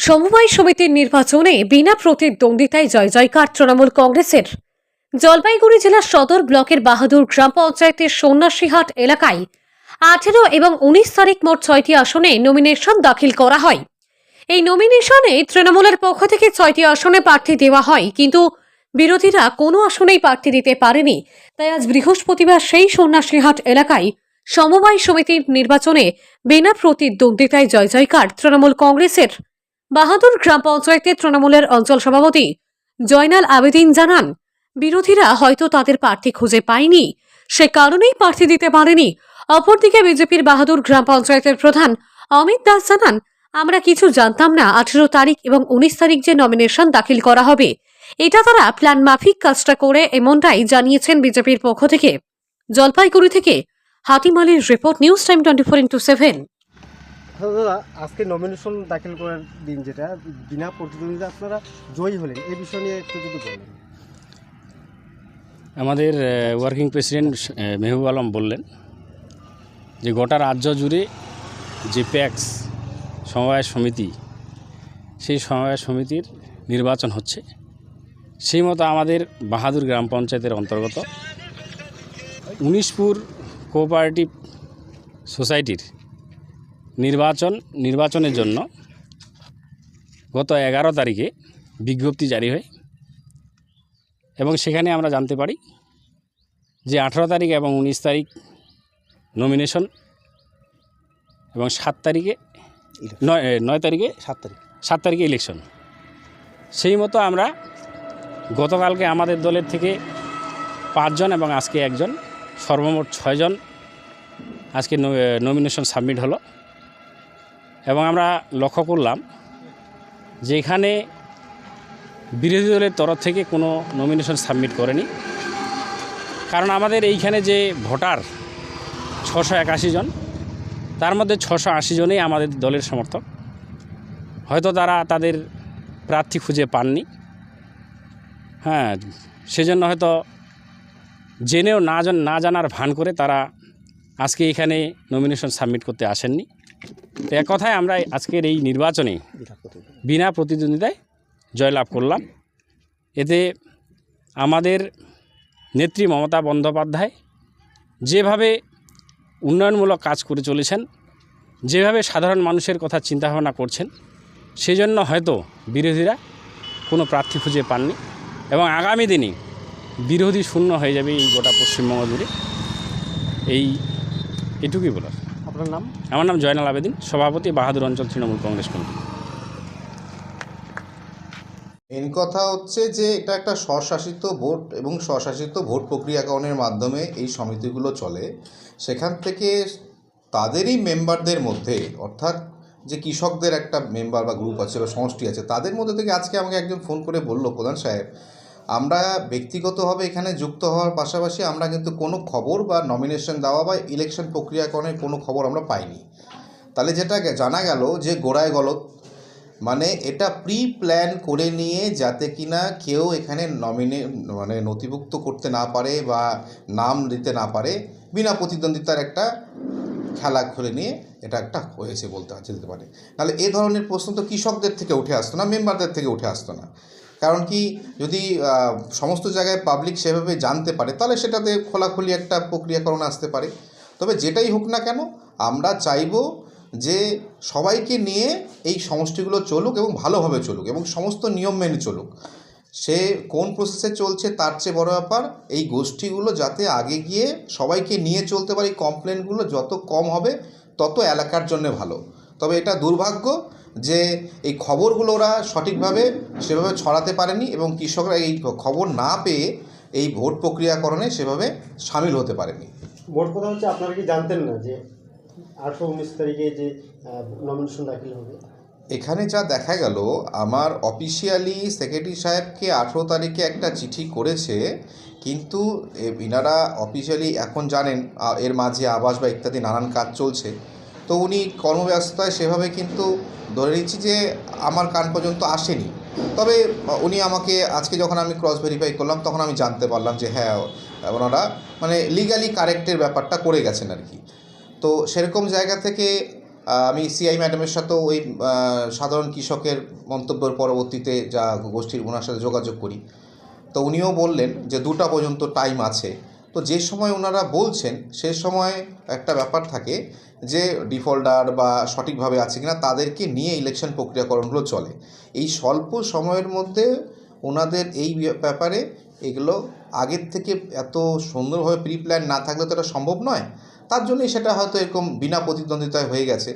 সমবায় সমিতির নির্বাচনে বিনা প্রতিদ্বন্দ্বিতায় জয় জয়কার তৃণমূল কংগ্রেসের। জলপাইগুড়ি জেলার সদর ব্লকের বাহাদুর গ্রাম পঞ্চায়েতের সন্ন্যাসীহাট এলাকায় আঠেরো এবং উনিশ তারিখ মোট ছয়টি আসনে নমিনেশন দাখিল করা হয়। এই নমিনেশনে তৃণমূলের পক্ষ থেকে ছয়টি আসনে প্রার্থী দেওয়া হয়, কিন্তু বিরোধীরা কোনো আসনেই প্রার্থী দিতে পারেনি। তাই আজ বৃহস্পতিবার সেই সন্ন্যাসীহাট এলাকায় সমবায় সমিতির নির্বাচনে বিনা প্রতিদ্বন্দ্বিতায় জয় জয়কার তৃণমূল কংগ্রেসের বাহাদুর গ্রাম পঞ্চায়েতের তৃণমূলের অঞ্চল সভাপতি জয়নাল আবেদিন জানান, বিরোধীরা হয়তো তাদের প্রার্থী খুঁজে পায়নি। সে কারণেই প্রার্থী দিতে পারেনি। অপরদিকে বিজেপির বাহাদুর গ্রাম পঞ্চায়েতের প্রধান অমিত দাস জানান, আমরা কিছু জানতাম না আঠেরো তারিখ এবং উনিশ তারিখ যে নমিনেশন দাখিল করা হবে। এটা তারা প্ল্যান মাফিক কাজটা করে এমনটাই জানিয়েছেন বিজেপির পক্ষ থেকে। জলপাইগুড়ি থেকে হাতিম আলীর report news time twenty four into seven. দাদা আজকে নমিনেশন দাখিল করার দিন যেটা, বিনা প্রতিদ্বন্দ্বিতা আপনারা জয়ী হলেন। এই বিষয় নিয়ে একটু যদি বলেন। আমাদের ওয়ার্কিং প্রেসিডেন্ট মেহবুব আলম বললেন যে গোটা রাজ্য জুড়ে যে প্যাক্স সমবায় সমিতি, সেই সমবায় সমিতির নির্বাচন হচ্ছে। সেই মতো আমাদের বাহাদুর গ্রাম পঞ্চায়েতের অন্তর্গত উনিশপুর কোঅপারেটিভ সোসাইটির নির্বাচন নির্বাচনের জন্য গত এগারো তারিখে বিজ্ঞপ্তি জারি হয় এবং সেখানে আমরা জানতে পারি যে আঠারো তারিখ এবং উনিশ তারিখ নমিনেশন এবং সাত তারিখে নয় নয় তারিখে সাত তারিখ। সাত তারিখে ইলেকশন সেই মতো আমরা গতকালকে আমাদের দলের থেকে পাঁচজন এবং আজকে একজন সর্বমোট ছয়জন আজকে নমিনেশন সাবমিট হলো। এবং আমরা লক্ষ্য করলাম যে এখানে বিরোধী দলের তরফ থেকে কোনো নমিনেশন সাবমিট করেনি। কারণ আমাদের এইখানে যে ভোটার ছশো একাশি জন, তার মধ্যে ছশো আশি জনই আমাদের দলের সমর্থক। হয়তো তারা তাদের প্রার্থী খুঁজে পাননি। হ্যাঁ সেজন্য হয়তো জেনেও না না জানার ভান করে তারা আজকে এখানে নমিনেশন সাবমিট করতে আসেননি। তো এক কথায় আমরা আজকের এই নির্বাচনে বিনা প্রতিদ্বন্দ্বিতায় জয়লাভ করলাম। এতে আমাদের নেত্রী মমতা বন্দ্যোপাধ্যায় যেভাবে উন্নয়নমূলক কাজ করে চলেছেন, যেভাবে সাধারণ মানুষের কথা চিন্তাভাবনা করছেন, সেজন্য হয়তো বিরোধীরা কোনো প্রার্থী খুঁজে পাননি এবং আগামী দিনে বিরোধী শূন্য হয়ে যাবে এই গোটা পশ্চিমবঙ্গ জুড়ে। এই এটুকুই বলার। আপনার নাম? আমার নাম জয়নাল আবেদিন সভাপতি বাহাদুর অঞ্চল তৃণমূল কংগ্রেস কমিটি। মেন কথা হচ্ছে যে এটা একটা স্বশাসিত ভোট এবং স্বশাসিত ভোট প্রক্রিয়াকরণের মাধ্যমে এই সমিতিগুলো চলে। সেখান থেকে তাদেরই মেম্বারদের মধ্যে অর্থাৎ যে কৃষকদের একটা মেম্বার বা গ্রুপ আছে বা সমষ্টি আছে তাদের মধ্যে থেকে আজকে আমাকে একজন ফোন করে বলল প্রধান সাহেব আমরা ব্যক্তিগতভাবে এখানে যুক্ত হওয়ার পাশাপাশি আমরা কিন্তু কোনো খবর বা নমিনেশন দেওয়া বা ইলেকশন প্রক্রিয়াকরণের কোনো খবর আমরা পাইনি। তাহলে যেটা জানা গেল যে গোড়ায় গলত মানে এটা প্রি প্ল্যান করে নিয়ে যাতে কিনা কেউ এখানে নমিনে মানে নথিভুক্ত করতে না পারে বা নাম দিতে না পারে, বিনা প্রতিদ্বন্দ্বিতার একটা খেলা খুলে নিয়ে এটা একটা হয়েছে বলতে যেতে পারে। তাহলে এ ধরনের প্রশ্ন তো কৃষকদের থেকে উঠে আসতো না মেম্বারদের থেকে উঠে আসতো না। কারণ কি যদি সমস্ত জায়গায় পাবলিক সেভাবে জানতে পারে, তাহলে সেটাতে খোলাখুলি একটা প্রক্রিয়াকরণ আসতে পারে। তবে যেটাই হোক না কেন, আমরা চাইব যে সবাইকে নিয়ে এই সমষ্টিগুলো চলুক এবং ভালোভাবে চলুক এবং সমস্ত নিয়ম মেনে চলুক। সে কোন প্রসেসে চলছে তার চেয়ে বড় ব্যাপার, এই গোষ্ঠীগুলো যাতে আগে গিয়ে সবাইকে নিয়ে চলতে পারে এই কমপ্লেনগুলো যত কম হবে তত এলাকার জন্য ভালো। তবে এটা দুর্ভাগ্য যে এই খবরগুলো ওরা সঠিকভাবে সেভাবে ছড়াতে পারেনি এবং কৃষকরা এই খবর না পেয়ে এই ভোট প্রক্রিয়াকরণে সেভাবে সামিল হতে পারেনি। মোট কথা হচ্ছে আপনারা কি জানতেন না যে আঠেরো উনিশ তারিখে যে নমিনেশন দাখিল হবে? এখানে যা দেখা গেল আমার অফিসিয়ালি সেক্রেটারি সাহেবকে আঠেরো তারিখে একটা চিঠি করেছে কিন্তু এ, ইনারা অফিসিয়ালি এখন জানেন এর মাঝে আবাস বা ইত্যাদি নানান কাজ চলছে। তো উনি কর্মব্যস্ততায় সেভাবে কিন্তু ধরে নিচ্ছি যে আমার কান পর্যন্ত আসেনি। তবে উনি আমাকে আজকে যখন আমি ক্রস ভেরিফাই করলাম, তখন আমি জানতে পারলাম যে হ্যাঁ ওনারা মানে লিগালি কারেক্টের ব্যাপারটা করে গেছেন আর কি তো সেরকম জায়গা থেকে আমি সিআই ম্যাডামের সাথেও ওই সাধারণ কৃষকের মন্তব্যের পরবর্তীতে যা গোষ্ঠীর, ওনার সাথে যোগাযোগ করি। তো উনিও বললেন যে দুটা পর্যন্ত টাইম আছে। তো যে সময় ওনারা বলছেন, সে সময় একটা ব্যাপার থাকে যে ডিফল্টার বা সঠিকভাবে আছে কিনা তাদেরকে নিয়ে ইলেকশন প্রক্রিয়াকরণগুলো চলে। এই স্বল্প সময়ের মধ্যে ওনাদের এই ব্যাপারে এগুলো আগের থেকে এত সুন্দরভাবে প্রি প্ল্যান না থাকলে তো এটা সম্ভব নয়। তার জন্যই সেটা হয়তো এরকম বিনা প্রতিদ্বন্দ্বিতায় হয়ে গেছে।